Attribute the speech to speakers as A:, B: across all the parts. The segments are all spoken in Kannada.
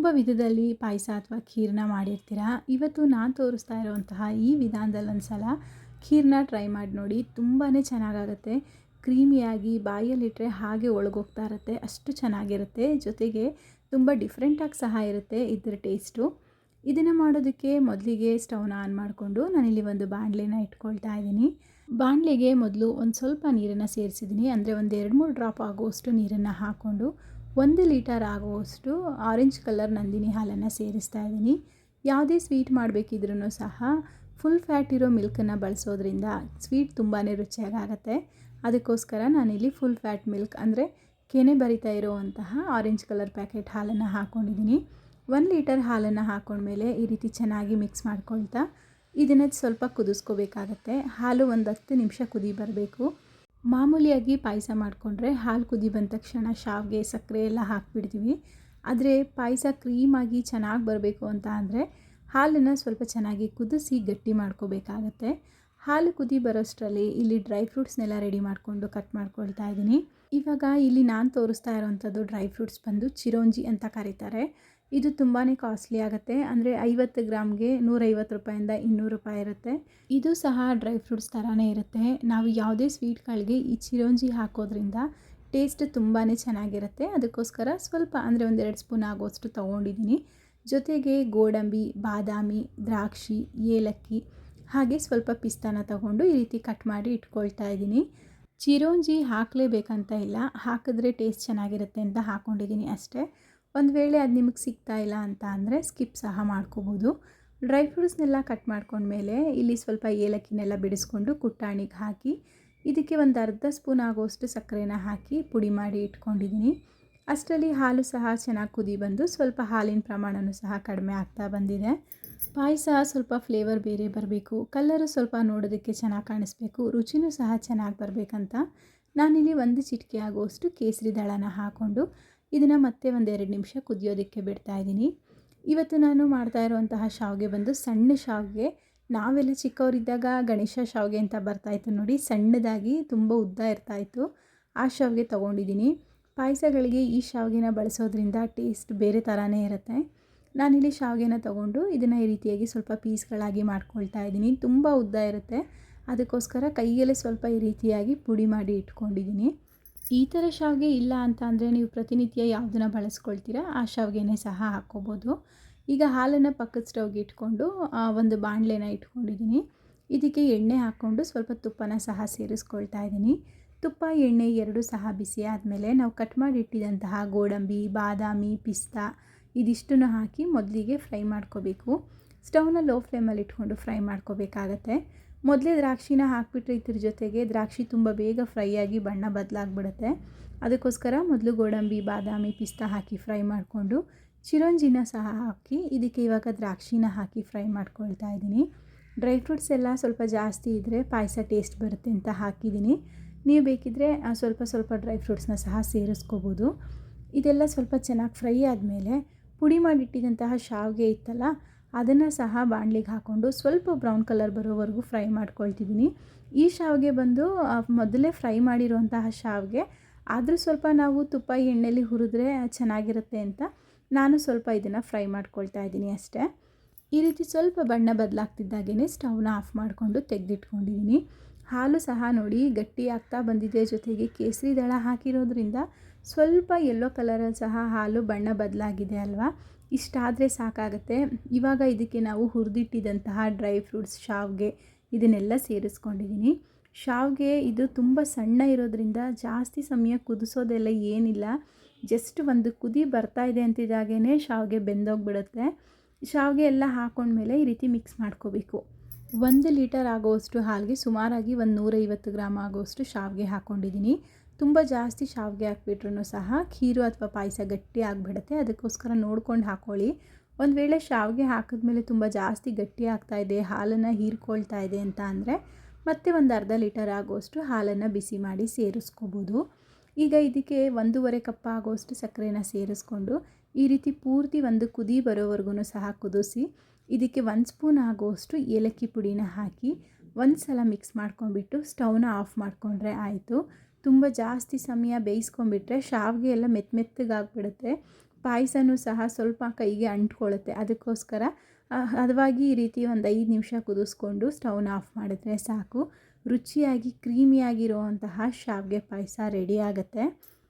A: ತುಂಬ ವಿಧದಲ್ಲಿ ಪಾಯಸ ಅಥವಾ ಖೀರನ್ನ ಮಾಡಿರ್ತೀರಾ? ಇವತ್ತು ನಾನು ತೋರಿಸ್ತಾ ಇರುವಂತಹ ಈ ವಿಧಾನದಲ್ಲಿ ಒಂದು ಸಲ ಖೀರನ್ನ ಟ್ರೈ ಮಾಡಿ ನೋಡಿ. ತುಂಬಾ ಚೆನ್ನಾಗಾಗುತ್ತೆ. ಕ್ರೀಮಿಯಾಗಿ ಬಾಯಲ್ಲಿಟ್ಟರೆ ಹಾಗೆ ಒಳಗೋಗ್ತಾ ಇರುತ್ತೆ. ಅಷ್ಟು ಚೆನ್ನಾಗಿರುತ್ತೆ. ಜೊತೆಗೆ ತುಂಬ ಡಿಫ್ರೆಂಟಾಗಿ ಸಹ ಇರುತ್ತೆ ಇದರ ಟೇಸ್ಟು ಇದನ್ನು ಮಾಡೋದಕ್ಕೆ ಮೊದಲಿಗೆ ಸ್ಟವ್ನ ಆನ್ ಮಾಡಿಕೊಂಡು ನಾನಿಲ್ಲಿ ಒಂದು ಬಾಣಲೆನ ಇಟ್ಕೊಳ್ತಾ ಇದ್ದೀನಿ. ಬಾಣಲೆಗೆ ಮೊದಲು ಒಂದು ಸ್ವಲ್ಪ ನೀರನ್ನು ಸೇರಿಸಿದ್ದೀನಿ. ಅಂದರೆ ಒಂದು ಎರಡು ಮೂರು ಡ್ರಾಪ್ ಆಗುವಷ್ಟು ನೀರನ್ನು ಹಾಕ್ಕೊಂಡು ಒಂದು ಲೀಟರ್ ಆಗುವಷ್ಟು ಆರೆಂಜ್ ಕಲರ್ ನಂದಿನಿ ಹಾಲನ್ನು ಸೇರಿಸ್ತಾ ಇದ್ದೀನಿ. ಯಾವುದೇ ಸ್ವೀಟ್ ಮಾಡಬೇಕಿದ್ರೂ ಸಹ ಫುಲ್ ಫ್ಯಾಟ್ ಇರೋ ಮಿಲ್ಕನ್ನು ಬಳಸೋದ್ರಿಂದ ಸ್ವೀಟ್ ತುಂಬಾ ರುಚಿಯಾಗುತ್ತೆ ಅದಕ್ಕೋಸ್ಕರ ನಾನಿಲ್ಲಿ ಫುಲ್ ಫ್ಯಾಟ್ ಮಿಲ್ಕ್ ಅಂದರೆ ಕೆನೆ ಬರಿತಾ ಇರೋವಂತಹ ಆರೆಂಜ್ ಕಲರ್ ಪ್ಯಾಕೆಟ್ ಹಾಲನ್ನು ಹಾಕ್ಕೊಂಡಿದ್ದೀನಿ ಒಂದು ಲೀಟರ್ ಹಾಲನ್ನು ಹಾಕ್ಕೊಂಡ್ಮೇಲೆ ಈ ರೀತಿ ಚೆನ್ನಾಗಿ ಮಿಕ್ಸ್ ಮಾಡ್ಕೊಳ್ತಾ ಇದನ್ನು ಸ್ವಲ್ಪ ಕುದಿಸ್ಕೋಬೇಕಾಗತ್ತೆ. ಹಾಲು ಒಂದು ಹತ್ತು ನಿಮಿಷ ಕುದಿ ಬರಬೇಕು. ಮಾಮೂಲಿಯಾಗಿ ಪಾಯಸ ಮಾಡಿಕೊಂಡ್ರೆ ಹಾಲು ಕುದಿ ಬಂದ ತಕ್ಷಣ ಶಾವಿಗೆ, ಸಕ್ಕರೆ ಎಲ್ಲ ಹಾಕಿಬಿಡ್ತೀವಿ. ಆದರೆ ಪಾಯಸ ಕ್ರೀಮಾಗಿ ಚೆನ್ನಾಗಿ ಬರಬೇಕು ಅಂತ ಅಂದರೆ ಹಾಲನ್ನು ಸ್ವಲ್ಪ ಚೆನ್ನಾಗಿ ಕುದಿಸಿ ಗಟ್ಟಿ ಮಾಡ್ಕೋಬೇಕಾಗತ್ತೆ. ಹಾಲು ಕುದಿ ಬರೋಷ್ಟರಲ್ಲಿ ಇಲ್ಲಿ ಡ್ರೈ ಫ್ರೂಟ್ಸ್ನೆಲ್ಲ ರೆಡಿ ಮಾಡಿಕೊಂಡು ಕಟ್ ಮಾಡ್ಕೊಳ್ತಾ ಇದ್ದೀನಿ. ಇವಾಗ ಇಲ್ಲಿ ನಾನು ತೋರಿಸ್ತಾ ಇರೋವಂಥದ್ದು ಡ್ರೈ ಫ್ರೂಟ್ಸ್ ಬಂದು ಚಿರೋಂಜಿ ಅಂತ ಕರೀತಾರೆ. ಇದು ತುಂಬಾ ಕಾಸ್ಟ್ಲಿ ಆಗುತ್ತೆ. ಅಂದರೆ ಐವತ್ತು ಗ್ರಾಮ್ಗೆ ನೂರೈವತ್ತು ರೂಪಾಯಿಂದ ಇನ್ನೂರು ರೂಪಾಯಿ ಇರುತ್ತೆ. ಇದು ಸಹ ಡ್ರೈ ಫ್ರೂಟ್ಸ್ ಥರನೇ ಇರುತ್ತೆ. ನಾವು ಯಾವುದೇ ಸ್ವೀಟ್ಗಳಿಗೆ ಈ ಚಿರೋಂಜಿ ಹಾಕೋದ್ರಿಂದ ಟೇಸ್ಟ್ ತುಂಬಾ ಚೆನ್ನಾಗಿರುತ್ತೆ. ಅದಕ್ಕೋಸ್ಕರ ಸ್ವಲ್ಪ ಅಂದರೆ ಒಂದೆರಡು ಸ್ಪೂನ್ ಆಗೋಷ್ಟು ತೊಗೊಂಡಿದ್ದೀನಿ. ಜೊತೆಗೆ ಗೋಡಂಬಿ, ಬಾದಾಮಿ, ದ್ರಾಕ್ಷಿ, ಏಲಕ್ಕಿ ಹಾಗೆ ಸ್ವಲ್ಪ ಪಿಸ್ತಾನ ತಗೊಂಡು ಈ ರೀತಿ ಕಟ್ ಮಾಡಿ ಇಟ್ಕೊಳ್ತಾ ಇದ್ದೀನಿ. ಚಿರೋಂಜಿ ಹಾಕಲೇಬೇಕಂತ ಇಲ್ಲ. ಹಾಕಿದ್ರೆ ಟೇಸ್ಟ್ ಚೆನ್ನಾಗಿರುತ್ತೆ ಅಂತ ಹಾಕ್ಕೊಂಡಿದ್ದೀನಿ ಅಷ್ಟೇ. ಒಂದು ವೇಳೆ ಅದು ನಿಮಗೆ ಸಿಗ್ತಾ ಇಲ್ಲ ಅಂತ ಅಂದರೆ ಸ್ಕಿಪ್ ಸಹ ಮಾಡ್ಕೋಬೋದು. ಡ್ರೈ ಫ್ರೂಟ್ಸ್ನೆಲ್ಲ ಕಟ್ ಮಾಡ್ಕೊಂಡ್ಮೇಲೆ ಇಲ್ಲಿ ಸ್ವಲ್ಪ ಏಲಕ್ಕಿನೆಲ್ಲ ಬಿಡಿಸ್ಕೊಂಡು ಕುಟ್ಟಾಣಿಗೆ ಹಾಕಿ, ಇದಕ್ಕೆ ಒಂದು ಅರ್ಧ ಸ್ಪೂನ್ ಆಗೋಷ್ಟು ಸಕ್ಕರೆನ ಹಾಕಿ ಪುಡಿ ಮಾಡಿ ಇಟ್ಕೊಂಡಿದ್ದೀನಿ ಅಷ್ಟರಲ್ಲಿ ಹಾಲು ಸಹ ಚೆನ್ನಾಗಿ ಕುದಿ ಬಂದು ಸ್ವಲ್ಪ ಹಾಲಿನ ಪ್ರಮಾಣವೂ ಸಹ ಕಡಿಮೆ ಆಗ್ತಾ ಬಂದಿದೆ. ಪಾಯಸ ಸ್ವಲ್ಪ ಫ್ಲೇವರ್ ಬೇರೆ ಬರಬೇಕು, ಕಲ್ಲರು ಸ್ವಲ್ಪ ನೋಡೋದಕ್ಕೆ ಚೆನ್ನಾಗಿ ಕಾಣಿಸ್ಬೇಕು, ರುಚಿನೂ ಸಹ ಚೆನ್ನಾಗಿ ಬರಬೇಕಂತ ನಾನಿಲ್ಲಿ ಒಂದು ಚಿಟಿಕೆ ಆಗುವಷ್ಟು ಕೇಸರಿ ದಳನ ಹಾಕ್ಕೊಂಡು ಇದನ್ನು ಮತ್ತೆ ಒಂದೆರಡು ನಿಮಿಷ ಕುದಿಯೋದಕ್ಕೆ ಬಿಡ್ತಾ ಇದ್ದೀನಿ. ಇವತ್ತು ನಾನು ಮಾಡ್ತಾ ಇರುವಂತಹ ಶಾವಿಗೆ ಬಂದು ಸಣ್ಣ ಶಾವಿಗೆ. ನಾವೆಲ್ಲ ಚಿಕ್ಕವರಿದ್ದಾಗ ಗಣೇಶ ಶಾವಿಗೆ ಅಂತ ಬರ್ತಾಯಿತ್ತು ನೋಡಿ, ಸಣ್ಣದಾಗಿ ತುಂಬ ಉದ್ದ ಇರ್ತಾಯಿತ್ತು ಆ ಶಾವಿಗೆ ತೊಗೊಂಡಿದ್ದೀನಿ. ಪಾಯಸಗಳಿಗೆ ಈ ಶಾವಿಗೆನ ಬಳಸೋದ್ರಿಂದ ಟೇಸ್ಟ್ ಬೇರೆ ಥರನೇ ಇರುತ್ತೆ. ನಾನಿಲ್ಲಿ ಶಾವಿಗೆನ ತೊಗೊಂಡು ಇದನ್ನು ಈ ರೀತಿಯಾಗಿ ಸ್ವಲ್ಪ ಪೀಸ್ಗಳಾಗಿ ಮಾಡ್ಕೊಳ್ತಾ ಇದ್ದೀನಿ. ತುಂಬ ಉದ್ದ ಇರುತ್ತೆ. ಅದಕ್ಕೋಸ್ಕರ ಕೈಯಲ್ಲೇ ಸ್ವಲ್ಪ ಈ ರೀತಿಯಾಗಿ ಪುಡಿ ಮಾಡಿ ಇಟ್ಕೊಂಡಿದ್ದೀನಿ. ಈ ಥರ ಶಾವಿಗೆ ಇಲ್ಲ ಅಂತ ಅಂದರೆ ನೀವು ಪ್ರತಿನಿತ್ಯ ಯಾವುದನ್ನ ಬಳಸ್ಕೊಳ್ತೀರಾ, ಆ ಶಾವಿಗೆನೇ ಸಹ ಹಾಕ್ಕೋಬೋದು. ಈಗ ಹಾಲನ್ನು ಪಕ್ಕದ ಸ್ಟವ್ಗೆ ಇಟ್ಕೊಂಡು ಒಂದು ಬಾಣಲೆನ ಇಟ್ಕೊಂಡಿದ್ದೀನಿ. ಇದಕ್ಕೆ ಎಣ್ಣೆ ಹಾಕ್ಕೊಂಡು ಸ್ವಲ್ಪ ತುಪ್ಪನ ಸಹ ಸೇರಿಸ್ಕೊಳ್ತಾ ಇದ್ದೀನಿ. ತುಪ್ಪ, ಎಣ್ಣೆ ಎರಡೂ ಸಹ ಬಿಸಿ ಆದಮೇಲೆ ನಾವು ಕಟ್ ಮಾಡಿ ಇಟ್ಟಿದಂತಹ ಗೋಡಂಬಿ, ಬಾದಾಮಿ, ಪಿಸ್ತಾ ಇದಿಷ್ಟನ್ನು ಹಾಕಿ ಮೊದಲಿಗೆ ಫ್ರೈ ಮಾಡ್ಕೋಬೇಕು. ಸ್ಟವ್ನ ಲೋ ಫ್ಲೇಮಲ್ಲಿ ಇಟ್ಕೊಂಡು ಫ್ರೈ ಮಾಡ್ಕೋಬೇಕಾಗತ್ತೆ. ಮೊದಲೇ ದ್ರಾಕ್ಷಿನ ಹಾಕಿಬಿಟ್ರೆ ಇದ್ರ ಜೊತೆಗೆ ದ್ರಾಕ್ಷಿ ತುಂಬ ಬೇಗ ಫ್ರೈ ಆಗಿ ಬಣ್ಣ ಬದಲಾಗ್ಬಿಡುತ್ತೆ. ಅದಕ್ಕೋಸ್ಕರ ಮೊದಲು ಗೋಡಂಬಿ, ಬಾದಾಮಿ ಪಿಸ್ತಾ ಹಾಕಿ ಫ್ರೈ ಮಾಡಿಕೊಂಡು ಚಿರಂಜಿನ ಸಹ ಹಾಕಿ ಇದಕ್ಕೆ ಇವಾಗ ದ್ರಾಕ್ಷಿನ ಹಾಕಿ ಫ್ರೈ ಮಾಡ್ಕೊಳ್ತಾ ಇದ್ದೀನಿ. ಡ್ರೈ ಫ್ರೂಟ್ಸ್ ಎಲ್ಲ ಸ್ವಲ್ಪ ಜಾಸ್ತಿ ಇದ್ದರೆ ಪಾಯಸ ಟೇಸ್ಟ್ ಬರುತ್ತೆ ಅಂತ ಹಾಕಿದ್ದೀನಿ. ನೀವು ಬೇಕಿದ್ದರೆ ಸ್ವಲ್ಪ ಸ್ವಲ್ಪ ಡ್ರೈ ಫ್ರೂಟ್ಸ್ನ ಸಹ ಸೇರಿಸ್ಕೋಬೋದು. ಇದೆಲ್ಲ ಸ್ವಲ್ಪ ಚೆನ್ನಾಗಿ ಫ್ರೈ ಆದಮೇಲೆ ಪುಡಿ ಮಾಡಿಟ್ಟಿದ್ದಂತಹ ಶಾವಿಗೆ ಇತ್ತಲ್ಲ ಅದನ್ನು ಸಹ ಬಾಣಲಿಗೆ ಹಾಕ್ಕೊಂಡು ಸ್ವಲ್ಪ ಬ್ರೌನ್ ಕಲರ್ ಬರೋವರೆಗೂ ಫ್ರೈ ಮಾಡ್ಕೊಳ್ತಿದ್ದೀನಿ ಈ ಶಾವಿಗೆ ಬಂದು ಮೊದಲೇ ಫ್ರೈ ಮಾಡಿರುವಂತಹ ಶಾವಿಗೆ, ಆದರೂ ಸ್ವಲ್ಪ ನಾವು ತುಪ್ಪ ಎಣ್ಣೆಲಿ ಹುರಿದ್ರೆ ಚೆನ್ನಾಗಿರುತ್ತೆ ಅಂತ ನಾನು ಸ್ವಲ್ಪ ಇದನ್ನು ಫ್ರೈ ಮಾಡ್ಕೊಳ್ತಾ ಇದ್ದೀನಿ ಅಷ್ಟೇ. ಈ ರೀತಿ ಸ್ವಲ್ಪ ಬಣ್ಣ ಬದಲಾಗ್ತಿದ್ದಾಗೇ ಸ್ಟವ್ನ ಆಫ್ ಮಾಡಿಕೊಂಡು ತೆಗೆದಿಟ್ಕೊಂಡಿದ್ದೀನಿ ಹಾಲು ಸಹ ನೋಡಿ ಗಟ್ಟಿ ಆಗ್ತಾ ಬಂದಿದೆ. ಜೊತೆಗೆ ಕೇಸರಿ ದಳ ಹಾಕಿರೋದ್ರಿಂದ ಸ್ವಲ್ಪ ಯೆಲ್ಲೋ ಕಲರಲ್ಲಿ ಸಹ ಹಾಲು ಬಣ್ಣ ಬದಲಾಗಿದೆ ಅಲ್ವಾ? ಇಷ್ಟಾದರೆ ಸಾಕಾಗುತ್ತೆ. ಇವಾಗ ಇದಕ್ಕೆ ನಾವು ಹುರಿದಿಟ್ಟಿದಂತಹ ಡ್ರೈ ಫ್ರೂಟ್ಸ್, ಶಾವಿಗೆ ಇದನ್ನೆಲ್ಲ ಸೇರಿಸ್ಕೊಂಡಿದ್ದೀನಿ ಶಾವಿಗೆ ಇದು ತುಂಬ ಸಣ್ಣ ಇರೋದ್ರಿಂದ ಜಾಸ್ತಿ ಸಮಯ ಕುದಿಸೋದೆಲ್ಲ ಏನಿಲ್ಲ. ಜಸ್ಟ್ ಒಂದು ಕುದಿ ಬರ್ತಾ ಇದೆ ಅಂತಿದ್ದಾಗೇ ಶಾವಿಗೆ ಬೆಂದೋಗ್ಬಿಡುತ್ತೆ. ಶಾವಿಗೆ ಎಲ್ಲ ಹಾಕೊಂಡ್ಮೇಲೆ ಈ ರೀತಿ ಮಿಕ್ಸ್ ಮಾಡ್ಕೋಬೇಕು. ಒಂದು ಲೀಟರ್ ಆಗೋವಷ್ಟು ಹಾಲಿಗೆ ಸುಮಾರಾಗಿ ಒಂದು ನೂರೈವತ್ತು ಗ್ರಾಮ್ ಆಗೋವಷ್ಟು ಶಾವಿಗೆ ಹಾಕ್ಕೊಂಡಿದ್ದೀನಿ ತುಂಬ ಜಾಸ್ತಿ ಶಾವಿಗೆ ಹಾಕ್ಬಿಟ್ರೂ ಸಹ ಖೀರು ಅಥವಾ ಪಾಯಸ ಗಟ್ಟಿ ಆಗಿಬಿಡುತ್ತೆ. ಅದಕ್ಕೋಸ್ಕರ ನೋಡ್ಕೊಂಡು ಹಾಕ್ಕೊಳ್ಳಿ ಒಂದು ವೇಳೆ ಶಾವಿಗೆ ಹಾಕಿದ್ಮೇಲೆ ತುಂಬ ಜಾಸ್ತಿ ಗಟ್ಟಿ ಆಗ್ತಾ ಇದೆ, ಹಾಲನ್ನು ಹೀರ್ಕೊಳ್ತಾ ಇದೆ ಅಂತ ಅಂದರೆ ಮತ್ತೆ ಒಂದು ಅರ್ಧ ಲೀಟರ್ ಆಗೋಷ್ಟು ಹಾಲನ್ನು ಬಿಸಿ ಮಾಡಿ ಸೇರಿಸ್ಕೋಬೋದು. ಈಗ ಇದಕ್ಕೆ ಒಂದೂವರೆ ಕಪ್ ಆಗೋಷ್ಟು ಸಕ್ಕರೆನ ಸೇರಿಸ್ಕೊಂಡು ಈ ರೀತಿ ಪೂರ್ತಿ ಒಂದು ಕುದಿ ಬರೋವರೆಗೂ ಸಹ ಕುದಿಸಿ ಇದಕ್ಕೆ ಒಂದು ಸ್ಪೂನ್ ಆಗೋಷ್ಟು ಏಲಕ್ಕಿ ಪುಡಿನ ಹಾಕಿ ಒಂದು ಸಲ ಮಿಕ್ಸ್ ಮಾಡ್ಕೊಂಡ್ಬಿಟ್ಟು ಸ್ಟವ್ನ ಆಫ್ ಮಾಡಿಕೊಂಡ್ರೆ ಆಯಿತು. ತುಂಬ ಜಾಸ್ತಿ ಸಮಯ ಬೇಯಿಸ್ಕೊಂಡ್ಬಿಟ್ರೆ ಶಾವಿಗೆ ಎಲ್ಲ ಮೆತ್ತ ಮೆತ್ತಗಾಗ್ಬಿಡುತ್ತೆ. ಪಾಯಸನೂ ಸಹ ಸ್ವಲ್ಪ ಕೈಗೆ ಅಂಟ್ಕೊಳ್ಳುತ್ತೆ. ಅದಕ್ಕೋಸ್ಕರ ಹದವಾಗಿ ಈ ರೀತಿ ಒಂದು ಐದು ನಿಮಿಷ ಕುದಿಸ್ಕೊಂಡು ಸ್ಟೌನ್ ಆಫ್ ಮಾಡಿದ್ರೆ ಸಾಕು. ರುಚಿಯಾಗಿ, ಕ್ರೀಮಿಯಾಗಿರುವಂತಹ ಶಾವಿಗೆ ಪಾಯಸ ರೆಡಿ ಆಗುತ್ತೆ.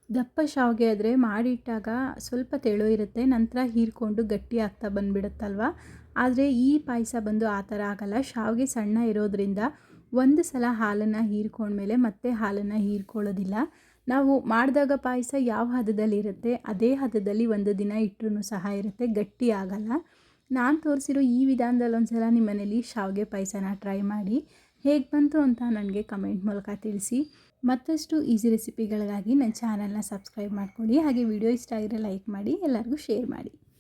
A: ದಪ್ಪ ಶಾವಿಗೆ ಆದರೆ ಮಾಡಿಟ್ಟಾಗ ಸ್ವಲ್ಪ ತೆಳು ಇರುತ್ತೆ. ನಂತರ ಹೀರ್ಕೊಂಡು ಗಟ್ಟಿ ಆಗ್ತಾ ಬಂದುಬಿಡುತ್ತಲ್ವ? ಆದರೆ ಈ ಪಾಯಸ ಬಂದು ಆ ಥರ ಆಗಲ್ಲ. ಶಾವಿಗೆ ಸಣ್ಣ ಇರೋದ್ರಿಂದ ಒಂದು ಸಲ ಹಾಲನ್ನು ಹೀರ್ಕೊಂಡ್ಮೇಲೆ ಮತ್ತೆ ಹಾಲನ್ನು ಹೀರ್ಕೊಳ್ಳೋದಿಲ್ಲ. ನಾವು ಮಾಡಿದಾಗ ಪಾಯಸ ಯಾವ ಹದದಲ್ಲಿ ಇರುತ್ತೆ, ಅದೇ ಹದದಲ್ಲಿ ಒಂದು ದಿನ ಇಟ್ಟರೂ ಸಹ ಇರುತ್ತೆ, ಗಟ್ಟಿ ಆಗಲ್ಲ. ನಾನು ತೋರಿಸಿರೋ ಈ ವಿಧಾನದಲ್ಲಿ ಒಂದ್ಸಲ ನಿಮ್ಮ ಮನೇಲಿ ಶಾವಿಗೆ ಪಾಯಸನ ಟ್ರೈ ಮಾಡಿ. ಹೇಗೆ ಬಂತು ಅಂತ ನನಗೆ ಕಮೆಂಟ್ ಮೂಲಕ ತಿಳಿಸಿ. ಮತ್ತಷ್ಟು ಈಸಿ ರೆಸಿಪಿಗಳಿಗಾಗಿ ನನ್ನ ಚಾನಲ್ನ ಸಬ್ಸ್ಕ್ರೈಬ್ ಮಾಡ್ಕೊಳ್ಳಿ, ಹಾಗೆ ವಿಡಿಯೋ ಇಷ್ಟ ಆಗಿದ್ರೆ ಲೈಕ್ ಮಾಡಿ, ಎಲ್ಲರಿಗೂ ಶೇರ್ ಮಾಡಿ.